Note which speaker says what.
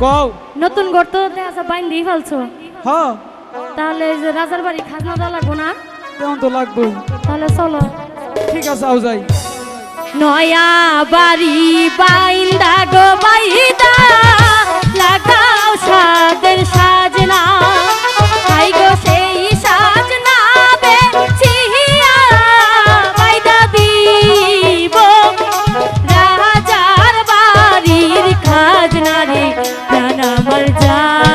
Speaker 1: কও।
Speaker 2: নতুন আছে বাইন
Speaker 1: হ।
Speaker 2: তাহলে যে রাজার বাড়ি খাজনা দেওয়া লাগবো
Speaker 1: তো লাগবে?
Speaker 2: তাহলে চলো।
Speaker 1: ঠিক আছে আও যাই।
Speaker 2: নয়া বাড়ি বাইন্দা গো বাইদা। লাগাও সাদের সাজনা। জানি জান